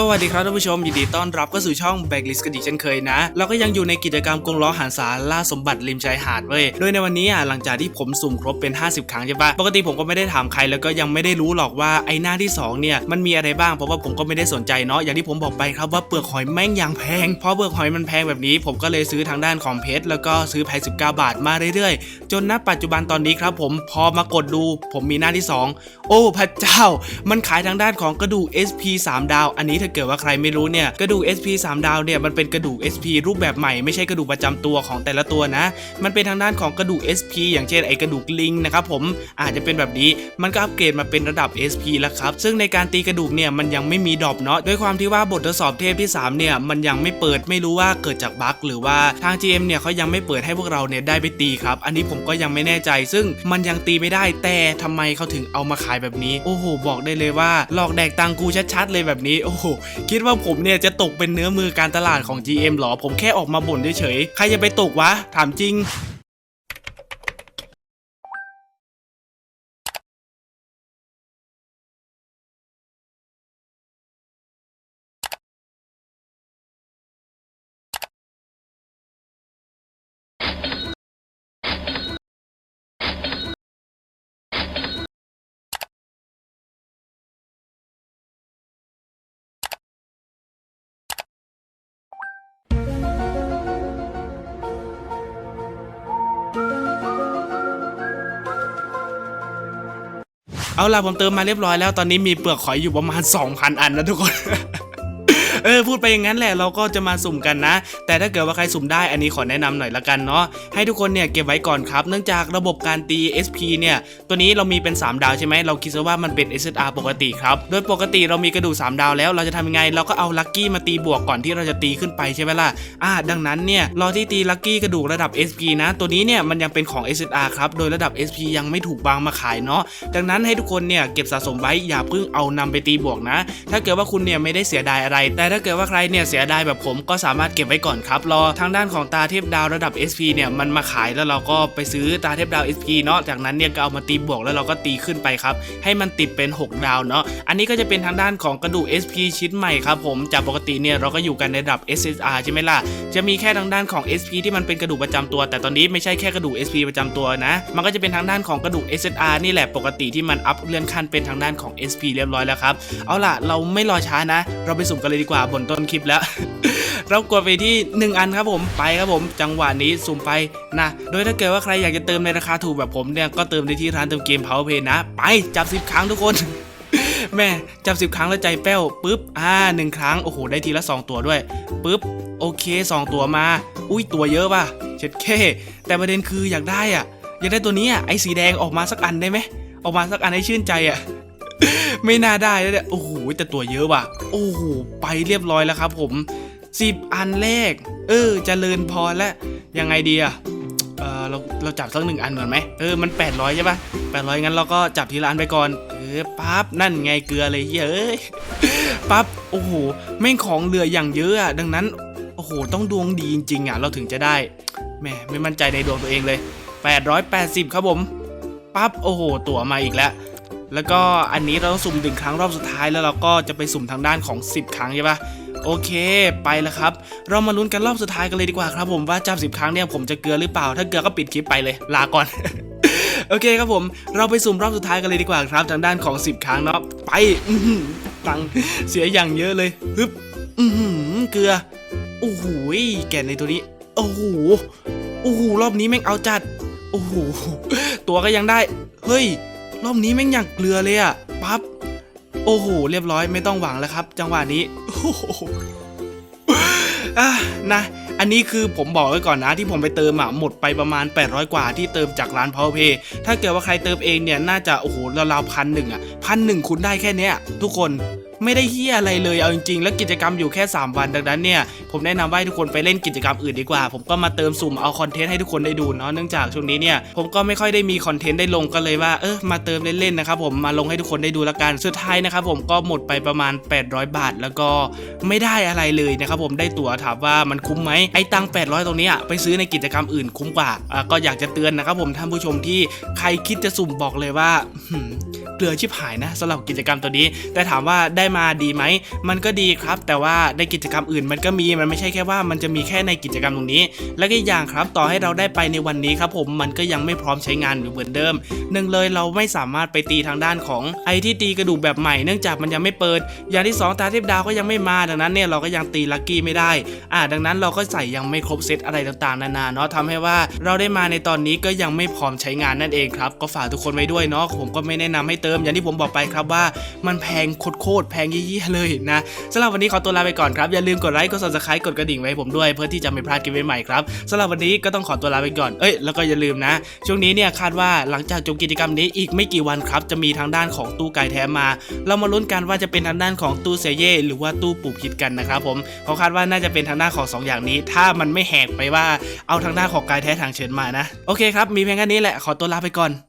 สวัสดีครับท่านผู้ชมยินดีต้อนรับเข้าสู่ช่องแบ k ลิสกันอีกเช่นเคยนะ เราก็ยังอยู่ในกิจกรรมกงล้อหันสารล่าสมบัติริมชายหาดเว้ยโดยในวันนี้อะหลังจากที่ผมสุ่มครบเป็น 50 ครั้งใช่ปะปกติผมก็ไม่ได้ถามใครแล้วก็ยังไม่ได้รู้หรอกว่าไอ้หน้าที่สองเนี่ยมันมีอะไรบ้างเพราะว่าผมก็ไม่ได้สนใจเนาะอย่างที่ผมบอกไปครับว่าเปลือกหอยแม่งอย่างแพงเพราะเปลือกหอยมันแพงแบบนี้ ผมก็เลยซื้อทางด้านของเพชรแล้วก็ซื้อแพง19 บาทมาเรื่อยๆ จนณปัจจุบันตอนนี้ครับผมพอมากดดู ผมมีหน้าที่สองโอ้พระเจ้า มันขายทางด้านของกระดูก SP 3 ดาวอันนี้ถ้าเกิดว่าใครไม่รู้เนี่ยกระดูก SP 3 ดาวเนี่ยมันเป็นกระดูก SP รูปแบบใหม่ไม่ใช่กระดูกประจำตัวของแต่ละตัวนะ มันเป็นทางด้านของกระดูก SP อย่างเช่นไอกระดูกลิงนะครับผมอาจจะเป็นแบบนี้มันก็อัปเกรดมาเป็นระดับ SP แล้วครับ ซึ่งในการตีกระดูกเนี่ยมันยังไม่มีดรอปเนาะด้วยความที่ว่าบททดสอบเทพที่ 3 เนี่ยมันยังไม่เปิดไม่รู้ว่าเกิดจากบั๊กหรือว่าทาง GM เนี่ยเขายังไม่เปิดให้พวกเราเนี่ยได้ไปตีครับ อันนี้ผมก็ยังไม่แน่ใจ ซึ่งมันยังตีไม่ได้แต่ทำไมเขาถึงเอามาขายแบบนี้ โอ้โห บอกได้เลยว่าหลอกแดกตังกูชัดๆเลยแบบนี้ โอ้โหคิดว่าผมเนี่ยจะตกเป็นเนื้อมือการตลาดของ GM หรอ ผมแค่ออกมาบ่นเฉยๆ ใครจะไปตกวะ ถามจริง เอาล่ะผมเติมมาเรียบร้อยแล้วตอนนี้มีเปลือกหอยอยู่ประมาณ 2,000 อันนะทุกคน เออพูดไปอย่างนั้นแหละเราก็จะมาสุ่มกันนะ แต่ถ้าเกิดว่าใครสุ่มได้อันนี้ขอแนะนำหน่อยละกันเนาะให้ทุกคนเนี่ยเก็บไว้ก่อนครับ เนื่องจากระบบการตี SP เนี่ยตัวนี้เรามีเป็น 3 ดาวใช่ไหมเราคิดซะว่ามันเป็น SSR ปกติครับโดยปกติเรามีกระดูก3ดาวแล้วเราจะทำยังไงเราก็เอาลัคกี้มาตีบวกก่อนที่เราจะตีขึ้นไปใช่ไหมล่ะอ่าดังนั้นเนี่ยรอที่ตีลัคกี้กระดูกระดับ SP นะ ตัวนี้เนี่ยมันยังเป็นของ SSR ครับโดยระดับ SP ยังไม่ถูกวางมาขายเนาะดังนั้นให้ทุกคนเนี่ยเก็บสะสมไว้อย่าเพิ่งเอานำไปตีบวกนะ ถ้าเกิดว่าคุณเนี่ยไม่ได้เสียดายอะไรแต่ถ้าถ้าเกิดว่าใครเนี่ยเสียดายแบบผมก็สามารถเก็บไว้ก่อนครับ รอทางด้านของตาเทพดาวระดับ SP เนี่ยมันมาขายแล้วเราก็ไปซื้อตาเทพดาว SP เนาะจากนั้นเนี่ยก็เอามาตีบวกแล้วเราก็ตีขึ้นไปครับ ให้มันติดเป็น 6 ดาวเนาะอันนี้ก็จะเป็นทางด้านของกระดูก SP ชิ้นใหม่ครับผมจากปกติเนี่ยเราก็อยู่กันในระดับ SSR ใช่ไหมล่ะจะมีแค่ทางด้านของ SP ที่มันเป็นกระดูกประจำตัว แต่ตอนนี้ไม่ใช่แค่กระดูก SP ประจำตัวนะ มันก็จะเป็นทางด้านของกระดูก SSR นี่แหละปกติที่มันอัพเลื่อนขั้นเป็นทางด้านของ SP เรียบร้อยแล้วครับเอาล่ะเราไม่รอช้านะ เราไปสุ่มกันเลยดีกว่าบนต้นคลิปแล้ว เรากดไปที่ 1 อันครับผมไปครับผมจังหวะนี้สุ่มไปนะโดยถ้าเกิดว่าใครอยากจะเติมในราคาถูกแบบผมเนี่ยก็เติมได้ที่ร้านเติมเกม Powerplay นะ ไปจับ 10 ครั้งทุกคนแม่จับ 10 ครั้งแล้วใจแป้วปุ๊บอ่าหนึ่งครั้งโอ้โหได้ทีละ 2 ตัวด้วยปุ๊บโอเค 2 ตัวมา อุ้ยตัวเยอะป่ะเช็ดเคแต่ประเด็นคืออยากได้อะอยากได้ตัวนี้อะไอ้สีแดงออกมาสักอันได้ไหมออกมาสักอันให้ชื่นใจอะ ไม่น่าได้แล้วเนี่ยโอ้โหแต่ตัวเยอะว่ะ โอ้โหไปเรียบร้อยแล้วครับ ผมสิบอันแรก เออเจริญพรแล้วยังไงดีอะเออเราเราจับสักหนึ่งอันก่อนไหมเออมัน 800 ใช่ปะ800 งั้นเราก็จับทีละอันไปก่อนเออปั๊บนั่นไงเกลือเลยเย้ยปั๊บโอ้โหแม่งของเหลืออย่างเยอะอะดังนั้นโอ้โหต้องดวงดีจริงๆอะเราถึงจะได้แหมไม่มั่นใจในดวงตัวเองเลย 880 ครับผมปั๊บโอ้โหตั๋วมาอีกแล้ว แล้วก็อันนี้เราต้องสุ่มหนึ่งครั้งรอบสุดท้ายแล้วเราก็จะไปสุ่มทางด้านของ 10 ครั้งใช่ปะโอเคไปแล้วครับ เรามาลุ้นกันรอบสุดท้ายกันเลยดีกว่าครับผมว่าจับสิบครั้งเนี่ยผมจะเกลือหรือเปล่า ถ้าเกลือก็ปิดคลิปไปเลยลาก่อน โอเคครับผมเราไปสุ่มรอบสุดท้ายกันเลยดีกว่าครับทางด้านของ 10 ครั้งเนาะไปตังเสียอย่างเยอะเลยฮึบอือหือเกลือโอ้โหแก่ในตัวนี้โอ้โหโอ้โหรอบนี้แม่งเอาจัดโอ้โหตัวก็ยังได้ เฮ้ย รอบนี้แม่งอย่างเกลือเลยอะปั๊บโอ้โหเรียบร้อยไม่ต้องหวังแล้วครับ จังหวะนี้โอ้โหอะนะอันนี้คือผมบอกไว้ก่อนนะที่ผมไปเติมอะหมดไปประมาณ 800 กว่าที่เติมจากร้าน Powerpay ถ้าเกิดว่าใครเติมเองเนี่ยน่าจะโอ้โหราวๆพันหนึ่งอะพันหนึ่งคุณได้แค่เนี้ยทุกคน ไม่ได้เฮียอะไรเลยเอาจริงๆ แล้วกิจกรรมอยู่แค่ 3 วันดังนั้นเนี่ยผมแนะนำว่าให้ทุกคนไปเล่นกิจกรรมอื่นดีกว่า ผมก็มาเติมสุ่มเอาคอนเทนต์ให้ทุกคนได้ดูเนาะเนื่องจากช่วงนี้เนี่ยผมก็ไม่ค่อยได้มีคอนเทนต์ได้ลงก็เลยว่าเออมาเติมเล่นๆนะครับผมมาลงให้ทุกคนได้ดูละกันสุดท้ายนะครับผมก็หมดไปประมาณ 800 บาทแล้วก็ไม่ได้อะไรเลยนะครับผมได้ตั๋วถามว่ามันคุ้มไหมไอ้ตังค์800 ตรงนี้ยไปซื้อในกิจกรรมอื่นคุ้มกว่าอะก็อยากจะเตือนนะครับผมท่านผู้ชมที่ใครคิดจะสุ่มบอกเลยว่า เกลือชิบหายนะสำหรับกิจกรรมตัวนี้ แต่ถามว่าได้มาดีไหม มันก็ดีครับ แต่ว่าในกิจกรรมอื่นมันก็มีมันไม่ใช่แค่ว่ามันจะมีแค่ในกิจกรรมตรงนี้ และก็อีกอย่างครับต่อให้เราได้ไปในวันนี้ครับผมมันก็ยังไม่พร้อมใช้งานอยู่เหมือนเดิมหนึ่งเลยเราไม่สามารถไปตีทางด้านของไอที่ตีกระดูกแบบใหม่เนื่องจากมันยังไม่เปิด อย่างที่สองตาเทพดาวก็ยังไม่มาดังนั้นเนี่ยเราก็ยังตีลัคกี้ไม่ได้อ่าดังนั้นเราก็ใส่ยังไม่ครบเซตอะไรต่างๆนานาเนาะทำให้ว่าเราได้มาในตอนนี้ก็ยังไม่พร้อมใช้งานนั่นเองครับก็ฝากทุกคนไว้ด้วยเนาะผมก็ไม่แนะนำให้เติม อย่างที่ผมบอกไปครับว่ามันแพงโคตรแพงยี่ๆเลยนะสำหรับวันนี้ขอตัวลาไปก่อนครับ อย่าลืมกดไลค์กด subscribe กดกระดิ่งไว้ผมด้วย เพื่อที่จะไม่พลาดคลิปใหม่ๆครับสำหรับวันนี้ก็ต้องขอตัวลาไปก่อนเอ้ยแล้วก็อย่าลืมนะ ช่วงนี้เนี่ยคาดว่าหลังจากจบกิจกรรมนี้อีกไม่กี่วันครับจะมีทางด้านของตู้ไก่แท้มา เรามาลุ้นกันว่าจะเป็นทางด้านของตู้เซเย่หรือว่าตู้ปูพิษกันนะครับผมเขาคาดว่าน่าจะเป็นทางด้านของสองอย่างนี้ ถ้ามันไม่แหกไปว่าเอาทางด้านของกายแท้ทางเฉินมานะ โอเคครับ มีเพียงแค่นี้แหละ ขอตัวลาไปก่อน